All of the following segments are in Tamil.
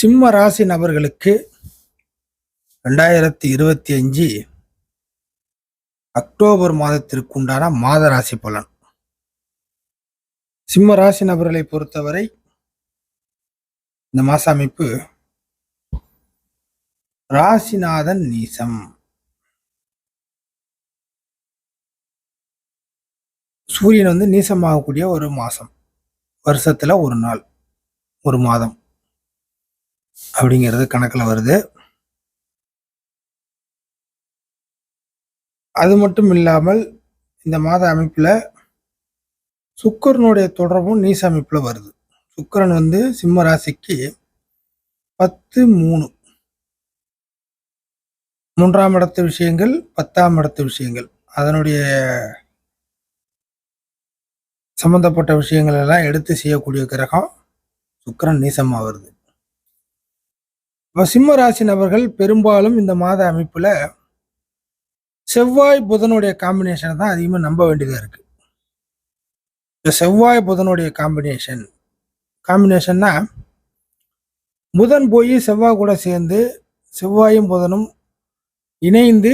சிம்ம ராசி நபர்களுக்கு ரெண்டாயிரத்தி இருபத்தி அஞ்சு அக்டோபர் மாதத்திற்கு உண்டான மாத ராசி பலன். சிம்ம ராசி நபர்களை பொறுத்தவரை இந்த மாச அமைப்பு ராசிநாதன் நீசம். சூரியன் வந்து நீசமாகக்கூடிய ஒரு மாதம் வருஷத்தில் ஒரு நாள் ஒரு மாதம். அப்படிங்கிறது கணக்குல வருது. அது மட்டும் இல்லாமல் இந்த மாத அமைப்புல சுக்கிரனுடைய தொடர்பும் நீச அமைப்புல வருது. சுக்கிரன் வந்து சிம்ம ராசிக்கு பத்து மூணு. மூன்றாம் இடத்து விஷயங்கள் பத்தாம் இடத்து விஷயங்கள். அதனுடைய சம்பந்தப்பட்ட விஷயங்கள் எல்லாம் எடுத்து செய்யக்கூடிய கிரகம் சுக்கரன் நீசமாக வருது. இப்போ சிம்ம ராசி நபர்கள் பெரும்பாலும் இந்த மாத அமைப்பில் செவ்வாய் புதனுடைய காம்பினேஷனை தான் அதிகமாக நம்ப வேண்டியதாக இருக்கு. இந்த செவ்வாய் புதனுடைய காம்பினேஷன் காம்பினேஷன்னா புதன் போய் செவ்வாய் கூட சேர்ந்து செவ்வாயும் புதனும் இணைந்து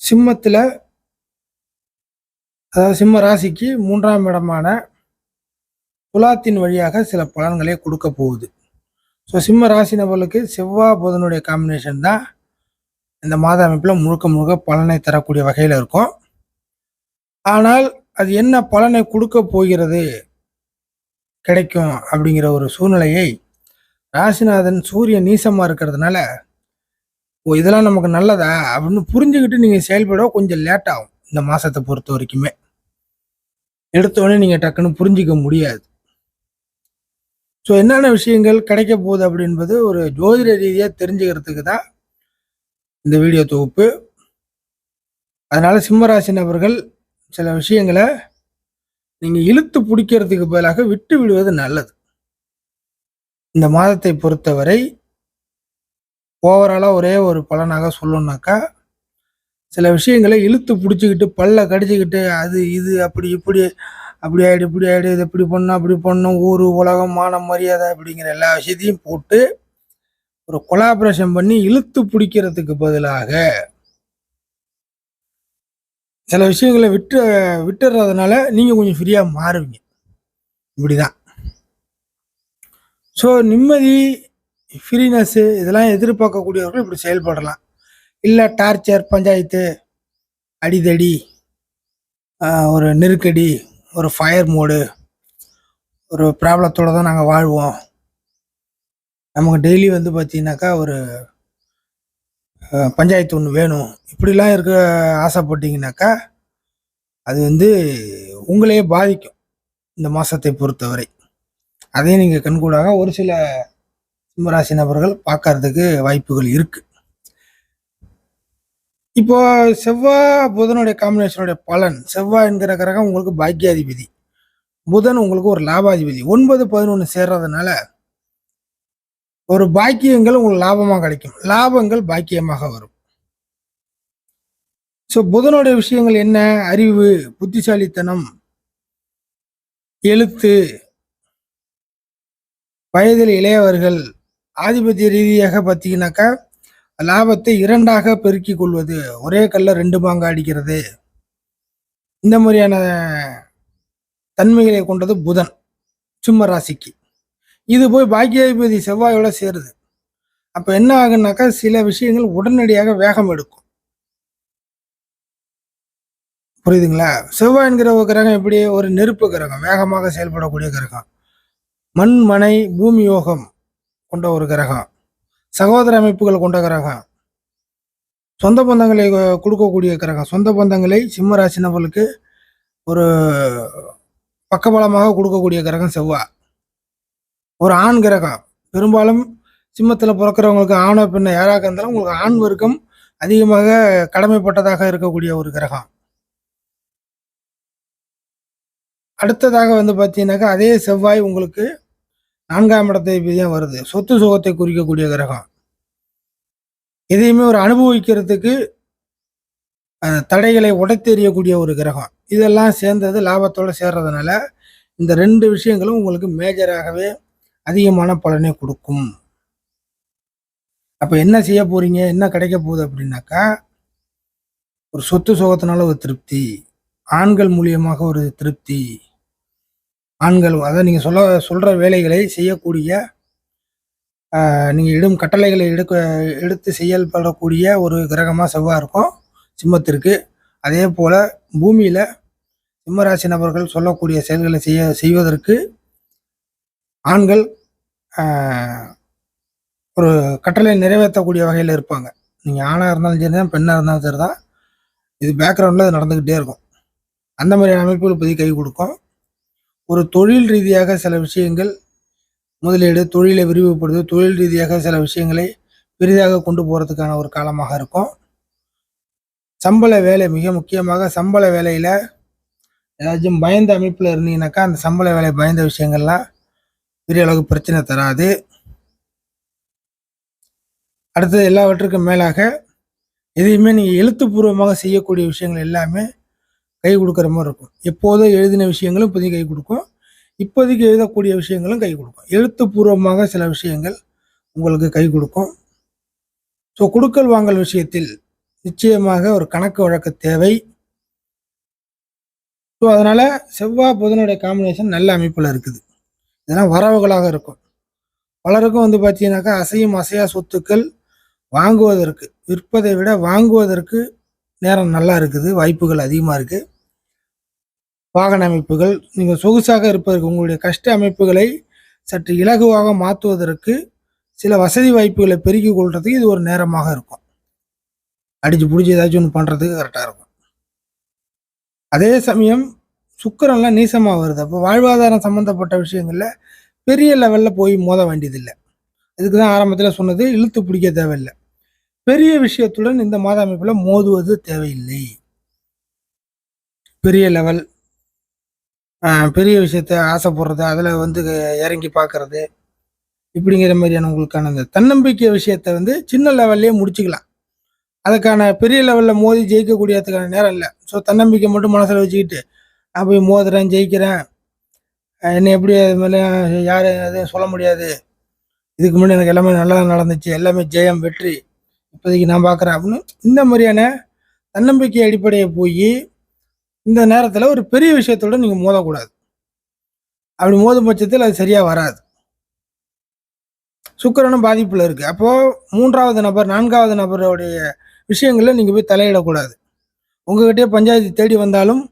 சிம்மத்தில் அதாவது சிம்ம ராசிக்கு மூன்றாம் இடமான துலாத்தின் வழியாக சில பலன்களை கொடுக்க போகுது. ஸோ சிம்ம ராசி நபர்களுக்கு செவ்வாய் புதனுடைய காம்பினேஷன் தான் இந்த மாத அமைப்பில் முழுக்க முழுக்க பலனை தரக்கூடிய வகையில் இருக்கும். ஆனால் அது என்ன பலனை கொடுக்க போகிறது கிடைக்கும் அப்படிங்கிற ஒரு சூழ்நிலையை ராசிநாதன் சூரியன் நீசமாக இருக்கிறதுனால ஓ இதெல்லாம் நமக்கு நல்லதா அப்படின்னு புரிஞ்சுக்கிட்டு நீங்கள் செயல்பட கொஞ்சம் லேட் ஆகும் இந்த மாதத்தை பொறுத்த வரைக்குமே. எடுத்தோடனே நீங்கள் டக்குன்னு புரிஞ்சிக்க முடியாது. ஸோ என்னென்ன விஷயங்கள் கிடைக்க போகுது அப்படின்பது ஒரு ஜோதிட ரீதியாக தெரிஞ்சுக்கிறதுக்கு தான் இந்த வீடியோ தொகுப்பு. அதனால் சிம்மராசி நபர்கள் சில விஷயங்களை நீங்கள் இழுத்து பிடிக்கிறதுக்கு பதிலாக விட்டு விடுவது நல்லது. இந்த மாதத்தை பொறுத்தவரை ஓவராலாக ஒரே ஒரு பலனாக சொல்லணுனாக்கா சில விஷயங்களை இழுத்து பிடிச்சிக்கிட்டு பல்ல கடிச்சிக்கிட்டு அது இது அப்படி இப்படி அப்படி ஆகிடு இப்படி ஆகிடு இது இப்படி பண்ணும் அப்படி பண்ணும் ஊர் உலகம் மானம் மரியாதை அப்படிங்கிற எல்லா விஷயத்தையும் போட்டு ஒரு கொலாபரேஷன் பண்ணி இழுத்து பிடிக்கிறதுக்கு பதிலாக சில விஷயங்களை விட்டு விட்டுறதுனால நீங்கள் கொஞ்சம் ஃப்ரீயாக மாறுவீங்க. இப்படி தான் ஸோ நிம்மதி ஃப்ரீனஸ்ஸு இதெல்லாம் எதிர்பார்க்கக்கூடியவர்கள் இப்படி செயல்படலாம். இல்லை டார்ச்சர் பஞ்சாயத்து அடிதடி ஒரு நெருக்கடி ஒரு ஃபயர் மோடு ஒரு ப்ராப்ளத்தோடு தான் நாங்கள் வாழ்வோம். நமக்கு டெய்லி வந்து பார்த்தீங்கன்னாக்கா ஒரு பஞ்சாயத்து ஒன்று வேணும். இப்படிலாம் இருக்க ஆசைப்பட்டீங்கன்னாக்கா அது வந்து உங்களையே பாதிக்கும் இந்த மாதத்தை பொறுத்தவரை. அதையும் நீங்கள் கண்கூடாக ஒரு சில சிம்மராசி நபர்கள் பார்க்கறதுக்கு வாய்ப்புகள் இருக்குது இப்போ செவ்வாய் புதனுடைய காம்பினேஷனுடைய பலன் செவ்வாய் என்கிற கிரகம் உங்களுக்கு பாக்கியாதிபதி. புதன் உங்களுக்கு ஒரு லாபாதிபதி. ஒன்பது பதினொன்று சேர்றதுனால ஒரு பாக்கியங்கள் உங்களுக்கு லாபமாக கிடைக்கும். லாபங்கள் பாக்கியமாக வரும். ஸோ புதனுடைய விஷயங்கள் என்ன? அறிவு புத்திசாலித்தனம் எழுத்து வயதில் இளையவர்கள் ஆதிபத்திய ரீதியாக பார்த்தீங்கன்னாக்கா லாபத்தை இரண்டாக பெருக்கிக் கொள்வது. ஒரே கல்ல ரெண்டு பாங்கா அடிக்கிறது. இந்த மாதிரியான தன்மைகளை கொண்டது புதன் சிம்ம ராசிக்கு. இது போய் பாக்கியாதிபதி செவ்வாயோட சேருது. அப்போ என்ன ஆகுனாக்கா சில விஷயங்கள் உடனடியாக வேகம் எடுக்கும். புரியுதுங்களா? செவ்வாய் என்கிற ஒரு கிரகம் எப்படி? ஒரு நெருப்பு கிரகம் வேகமாக செயல்படக்கூடிய கிரகம். மண் மனை பூமி யோகம் கொண்ட ஒரு கிரகம். சகோதர அமைப்புகள் கொண்ட கிரகம். சொந்த பந்தங்களை கொ- கொடுக்கக்கூடிய கிரகம். சொந்த பந்தங்களை சிம்ம ராசினவர்களுக்கு ஒரு பக்கபலமாக கொடுக்கக்கூடிய கிரகம் செவ்வாய் ஒரு ஆண் கிரகம். பெரும்பாலும் சிம்மத்தில் பிறக்கிறவங்களுக்கு ஆணோ பெண்ணை யாராக இருந்தாலும் உங்களுக்கு ஆண் வர்க்கம் அதிகமாக கடமைப்பட்டதாக இருக்கக்கூடிய ஒரு கிரகம். அடுத்ததாக வந்து பார்த்தீங்கன்னாக்கா அதே செவ்வாய் உங்களுக்கு நான்காம் இடத்தை தான் வருது. சொத்து சுகத்தை குறிக்கக்கூடிய கிரகம். எதையுமே ஒரு அனுபவிக்கிறதுக்கு தடைகளை உடைத்தெறியக்கூடிய ஒரு கிரகம். இதெல்லாம் சேர்ந்தது லாபத்தோடு சேர்றதுனால இந்த ரெண்டு விஷயங்களும் உங்களுக்கு மேஜராகவே அதிகமான பலனை கொடுக்கும். அப்போ என்ன செய்ய போறீங்க? என்ன கிடைக்க போகுது அப்படின்னாக்கா ஒரு சொத்து சுகத்தினால ஒரு திருப்தி. ஆண்கள் மூலியமாக ஒரு திருப்தி. ஆண்கள் அதாவது நீங்கள் சொல்ல சொல்கிற வேலைகளை செய்யக்கூடிய நீங்கள் இடும் கட்டளைகளை எடுக்க எடுத்து செயல்படக்கூடிய ஒரு கிரகமாக செவ்வாய் இருக்கும் சிம்மத்திற்கு. அதே போல் பூமியில் சிம்மராசி நபர்கள் சொல்லக்கூடிய செயல்களை செய்ய செய்வதற்கு ஆண்கள் ஒரு கட்டளை நிறைவேற்றக்கூடிய வகையில் இருப்பாங்க. நீங்கள் ஆணாக இருந்தாலும் சரி தான் பெண்ணாக இருந்தாலும் சரி தான் இது பேக்ரவுண்டில் அது நடந்துக்கிட்டே இருக்கும். அந்த மாதிரியான அமைப்புகள் இப்போதைக்கு கை கொடுக்கும். ஒரு தொழில் ரீதியாக சில விஷயங்கள் முதலீடு தொழிலை விரிவுபடுது தொழில் ரீதியாக சில விஷயங்களை பெரிதாக கொண்டு போகிறதுக்கான ஒரு காலமாக இருக்கும். சம்பள வேலை மிக முக்கியமாக சம்பள வேலையில் ஏதாச்சும் பயந்த அமைப்பில் இருந்தீங்கன்னாக்கா அந்த சம்பள வேலை பயந்த விஷயங்கள்லாம் பெரிய அளவுக்கு பிரச்சனை தராது. அடுத்தது எல்லாவற்றுக்கும் மேலாக எதையுமே நீங்கள் எழுத்துப்பூர்வமாக செய்யக்கூடிய விஷயங்கள் எல்லாமே கை கொடுக்குற மாதிரி இருக்கும். எப்போதும் எழுதின விஷயங்களும் இப்போதைக்கு கை கொடுக்கும். இப்போதைக்கு எழுதக்கூடிய விஷயங்களும் கை கொடுக்கும். எழுத்துப்பூர்வமாக சில விஷயங்கள் உங்களுக்கு கை கொடுக்கும். ஸோ கொடுக்கல் வாங்கல் விஷயத்தில் நிச்சயமாக ஒரு கணக்கு வழக்கு தேவை. ஸோ அதனால் செவ்வாய் புதனுடைய காம்பினேஷன் நல்ல அமைப்பில் இருக்குது. இதெல்லாம் வரவுகளாக இருக்கும். பலருக்கும் வந்து பார்த்தீங்கன்னாக்கா அசையும் அசையா சொத்துக்கள் வாங்குவதற்கு விற்பதை விட வாங்குவதற்கு நேரம் நல்லா இருக்குது வாய்ப்புகள் அதிகமாக இருக்குது வாகன அமைப்புகள் நீங்கள் சொகுசாக இருப்பதற்கு உங்களுடைய கஷ்ட அமைப்புகளை சற்று இலகுவாக மாற்றுவதற்கு சில வசதி வாய்ப்புகளை பெருக்கிக் கொள்றதுக்கு இது ஒரு நேரமாக இருக்கும். அடிச்சு பிடிச்சி ஏதாச்சும் ஒன்று பண்ணுறதுக்கு கரெக்டாக இருக்கும். அதே சமயம் சுக்கரம்லாம் நீசமாக வருது. அப்போ வாழ்வாதாரம் சம்மந்தப்பட்ட விஷயங்களில் பெரிய லெவலில் போய் மோத வேண்டியதில்லை. இதுக்கு தான் ஆரம்பத்தில் சொன்னது இழுத்து பிடிக்க தேவையில்லை. பெரிய விஷயத்துடன் இந்த மாத அமைப்பில் மோதுவது தேவையில்லை. பெரிய லெவல் பெரிய விஷயத்த ஆசைப்படுறது அதில் வந்து இறங்கி பார்க்கறது இப்படிங்கிற மாதிரியான உங்களுக்கான அந்த தன்னம்பிக்கை விஷயத்த வந்து சின்ன லெவல்லே முடிச்சுக்கலாம். அதுக்கான பெரிய லெவலில் மோதி ஜெயிக்கக்கூடியதுக்கான நேரம் இல்லை. ஸோ தன்னம்பிக்கை மட்டும் மனசில் வச்சுக்கிட்டு நான் போய் மோதுறேன் ஜெயிக்கிறேன். என்னை எப்படி அது மேலே யாரும் எதுவும் சொல்ல முடியாது. இதுக்கு முன்னாடி எனக்கு எல்லாமே நல்லா நடந்துச்சு எல்லாமே ஜெயம் வெற்றி இப்போதைக்கு நான் பார்க்குறேன் அப்படின்னு இந்த மாதிரியான தன்னம்பிக்கை அடிப்படையை போய் இந்த நேரத்தில் ஒரு பெரிய விஷயத்தோட நீங்கள் மோதக்கூடாது. அப்படி மோதும் பட்சத்தில் அது சரியாக வராது. சுக்கரனும் பாதிப்பில் இருக்குது அப்போது மூன்றாவது நபர் நான்காவது நபருடைய விஷயங்களில் நீங்கள் போய் தலையிடக்கூடாது. உங்ககிட்டயே பஞ்சாயத்து தேடி வந்தாலும்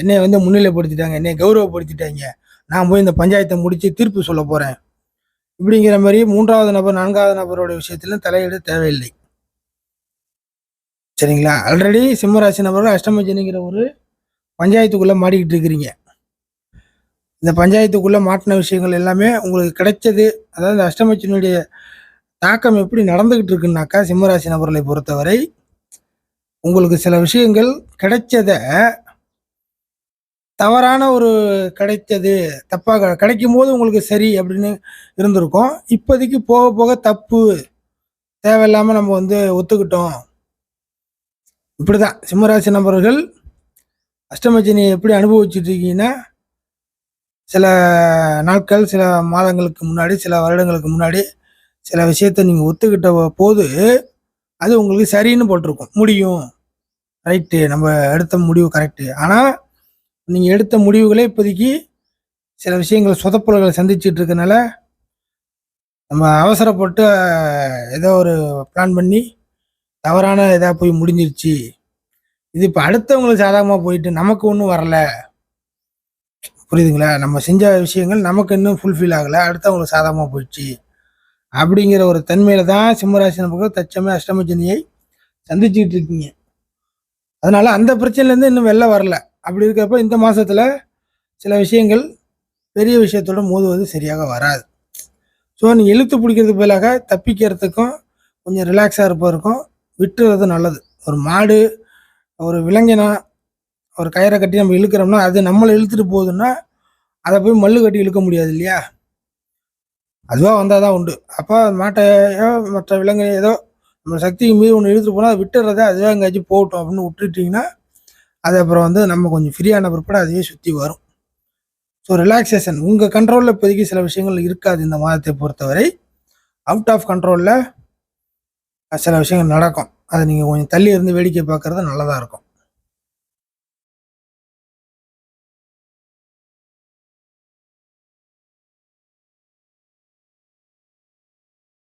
என்னை வந்து முன்னிலைப்படுத்திட்டாங்க என்னை கௌரவப்படுத்திட்டாங்க. நான் போய் இந்த பஞ்சாயத்தை முடித்து தீர்ப்பு சொல்ல போகிறேன் இப்படிங்கிற மாதிரி மூன்றாவது நபர் நான்காவது நபரோட விஷயத்திலும் தலையிட தேவையில்லை. சரிங்களா? ஆல்ரெடி சிம்மராசி நபர்கள் அஷ்டமஜனிங்கிற ஒரு பஞ்சாயத்துக்குள்ளே மாட்டிக்கிட்டு இருக்கிறீங்க. இந்த பஞ்சாயத்துக்குள்ளே மாட்டின விஷயங்கள் எல்லாமே உங்களுக்கு கிடைச்சது. அதாவது இந்த அஷ்டமச்சனுடைய தாக்கம் எப்படி நடந்துக்கிட்டு இருக்குன்னாக்கா சிம்மராசி நபர்களை பொறுத்தவரை உங்களுக்கு சில விஷயங்கள் கிடைச்சத தவறான ஒரு கிடைத்தது தப்பாக கிடைக்கும் போது உங்களுக்கு சரி அப்படின்னு இருந்திருக்கும். இப்போதைக்கு போக போக தப்பு தேவையில்லாமல் நம்ம வந்து ஒத்துக்கிட்டோம். இப்படி தான் சிம்மராசி நபர்கள் அஷ்டமஜினியை எப்படி அனுபவிச்சுட்டு இருக்கீங்கன்னா சில நாட்கள் சில மாதங்களுக்கு முன்னாடி சில வருடங்களுக்கு முன்னாடி சில விஷயத்த நீங்கள் ஒத்துக்கிட்ட போது அது உங்களுக்கு சரின்னு போட்டிருக்கும். முடியும். ரைட்டு நம்ம எடுத்த முடிவு கரெக்டு ஆனால் நீங்கள் எடுத்த முடிவுகளே இப்போதைக்கு சில விஷயங்கள் சொதப்பல்களை சந்திச்சுட்டு இருக்கனால நம்ம அவசரப்பட்டு ஏதோ ஒரு பிளான் பண்ணி தவறான இதாக போய் முடிஞ்சிருச்சு. இது இப்போ அடுத்தவங்களுக்கு சாதகமாக போயிட்டு நமக்கு ஒன்றும் வரல. புரியுதுங்களா? நம்ம செஞ்ச விஷயங்கள் நமக்கு இன்னும் ஃபுல்ஃபில் ஆகலை. அடுத்தவங்களுக்கு சாதகமாக போயிடுச்சு. அப்படிங்கிற ஒரு தன்மையில தான் சிம்மராசி நபர்கள் தச்சமே அஷ்டமஜனியை சந்திச்சுக்கிட்டு இருக்கீங்க. அதனால அந்த பிரச்சனையிலேருந்து இன்னும் வெளில வரல. அப்படி இருக்கிறப்ப இந்த மாதத்தில் சில விஷயங்கள் பெரிய விஷயத்தோட மோதுவது சரியாக வராது. ஸோ நீங்கள் இழுத்து பிடிக்கிறதுக்கு பதிலாக தப்பிக்கிறதுக்கும் கொஞ்சம் ரிலாக்ஸாக இருப்பதற்கும் விட்டுறது நல்லது. ஒரு மாடு ஒரு விலங்கினா ஒரு கயிறை கட்டி நம்ம இழுக்கிறோம்னா அது நம்மளை இழுத்துட்டு போகுதுன்னா அதை போய் மல்லு கட்டி இழுக்க முடியாது இல்லையா? அதுவாக வந்தால் தான் உண்டு. அப்போ மாட்டையோ மற்ற விலங்கு ஏதோ நம்ம சக்திக்கு மீறி ஒன்று இழுத்துட்டு போனால் அதை விட்டுறத அதுவே எங்கேயாச்சும் போகட்டும் அப்படின்னு விட்டுட்டிங்கன்னா அது அப்புறம் வந்து நம்ம கொஞ்சம் ஃப்ரீயான பிற்பாடு அதுவே சுற்றி வரும். ஸோ ரிலாக்ஸேஷன் உங்கள் கண்ட்ரோலில் இப்போதைக்கு சில விஷயங்கள் இருக்காது இந்த மாதத்தை பொறுத்தவரை. அவுட் ஆஃப் கண்ட்ரோலில் சில விஷயங்கள் நடக்கும். அதை நீங்கள் கொஞ்சம் தள்ளி இருந்து வேடிக்கை பார்க்குறது நல்லதாக இருக்கும்.